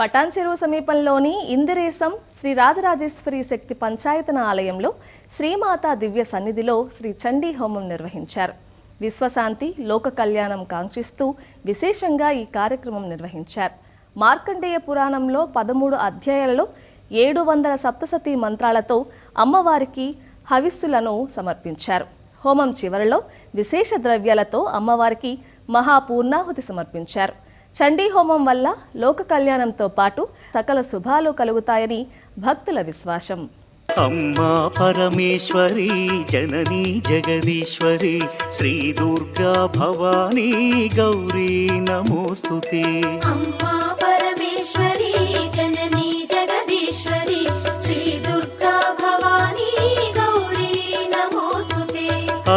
పటాన్ చెరువు సమీపంలోని ఇందిరేశం శ్రీ రాజరాజేశ్వరి శక్తి పంచాయతన ఆలయంలో శ్రీమాత దివ్య సన్నిధిలో శ్రీ చండీ హోమం నిర్వహించారు. విశ్వశాంతి లోక కళ్యాణం కాంక్షిస్తూ విశేషంగా ఈ కార్యక్రమం నిర్వహించారు. మార్కండేయ పురాణంలో పదమూడు అధ్యాయాలలో ఏడు వందల సప్తసతి మంత్రాలతో అమ్మవారికి హవిస్సులను సమర్పించారు. హోమం చివరిలో విశేష ద్రవ్యాలతో అమ్మవారికి మహాపూర్ణాహుతి సమర్పించారు. చండీ హోమం వల్ల లోక కళ్యాణంతో పాటు సకల శుభాలు కలుగుతాయని భక్తుల విశ్వాసం. అమ్మా పరమేశ్వరి జననీ జగదీశ్వరి శ్రీ దుర్గా భవానీ గౌరీ నమోస్తుతే. అమ్మా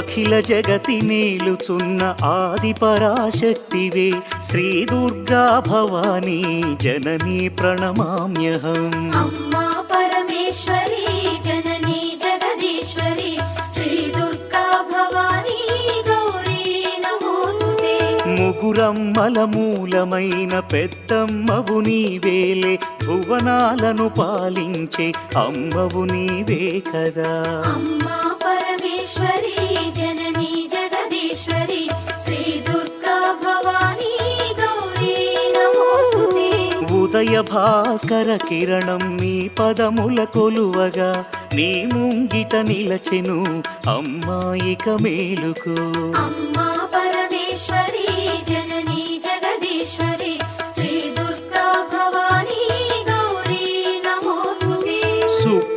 అఖిల జగతి మేలుచున్న ఆది పరాశక్తివే. శ్రీ దుర్గా భవానీ జననీ ప్రణమామ్యహం. అమ్మా పరమేశ్వరి జననీ జగదీశ్వరి. శ్రీ దుర్గా భవానీ గౌరీ నమోస్తుతే. ముగురమ్మల మూలమైన పెద్దమ్మవు నీవేలే. భువనాలను పాలించే అమ్మవు నీవే కదా. అమ్మా ఉదయ భాస్కర కిరణం నీ పదముల కొలువగా నీ ముంగిట నిలచెను అమ్మాయిక మేలుకు. అమ్మా పరమేశ్వరి